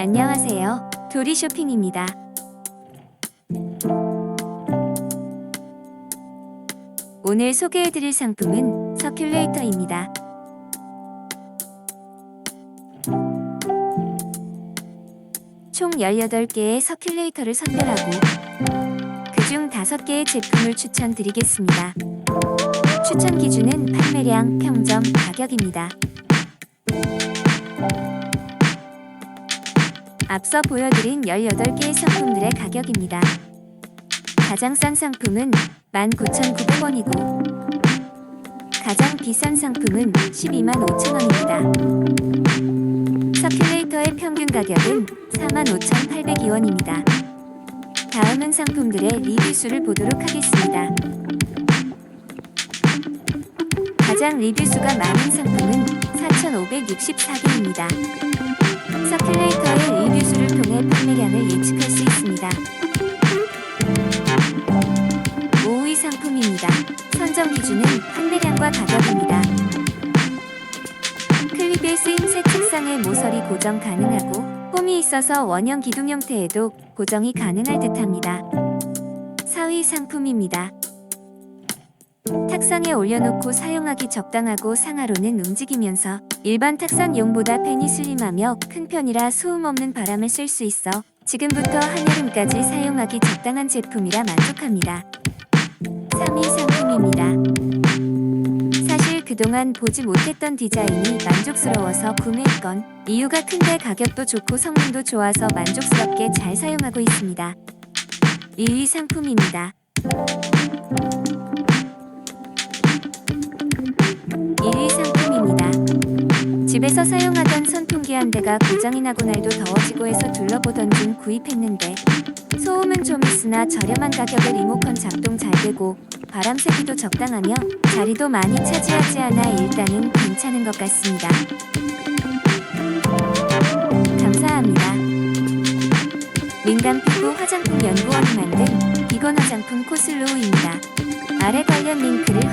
안녕하세요. 도리 쇼핑입니다. 오늘 소개해드릴 상품은 서큘레이터입니다. 총 18개의 서큘레이터를 선별하고 그중 5개의 제품을 추천드리겠습니다. 추천 기준은 판매량, 평점, 가격입니다. 앞서 보여드린 18개의 상품들의 가격입니다. 가장 싼 상품은 19,900원이고 가장 비싼 상품은 12만 5천원입니다. 서큘레이터의 평균 가격은 45,802원입니다. 다음은 상품들의 리뷰 수를 보도록 하겠습니다. 가장 리뷰 수가 많은 상품은 4,564개입니다. 서큘레이터의 리뷰 수를 통해 판매량을 예측할 수 있습니다. 5위 상품입니다. 선정 기준은 판매량과 가격입니다. 클립에 쓰임 새 책상의 모서리 고정 가능하고 홈이 있어서 원형 기둥 형태에도 고정이 가능할 듯합니다. 4위 상품입니다. 탁상에 올려놓고 사용하기 적당하고 상하로는 움직이면서 일반 탁상용보다 팬이 슬림하며 큰 편이라 소음 없는 바람을 쐴수 있어 지금부터 한여름까지 사용하기 적당한 제품이라 만족합니다. 3위 상품입니다. 사실 그동안 보지 못했던 디자인이 만족스러워서 구매했건 이유가 큰데 가격도 좋고 성능도 좋아서 만족스럽게 잘 사용하고 있습니다. 1위 상품입니다. 1위 상품입니다. 집에서 사용하던 선풍기 한 대가 고장이 나고 날도 더워지고 해서 둘러보던 중 구입했는데 소음은 좀 있으나 저렴한 가격에 리모컨 작동 잘 되고 바람 세기도 적당하며 자리도 많이 차지하지 않아 일단은 괜찮은 것 같습니다. 감사합니다. 민감 피부 화장품 연구원이 만든 비건 화장품 코슬로우입니다. 아래 관련 링크를.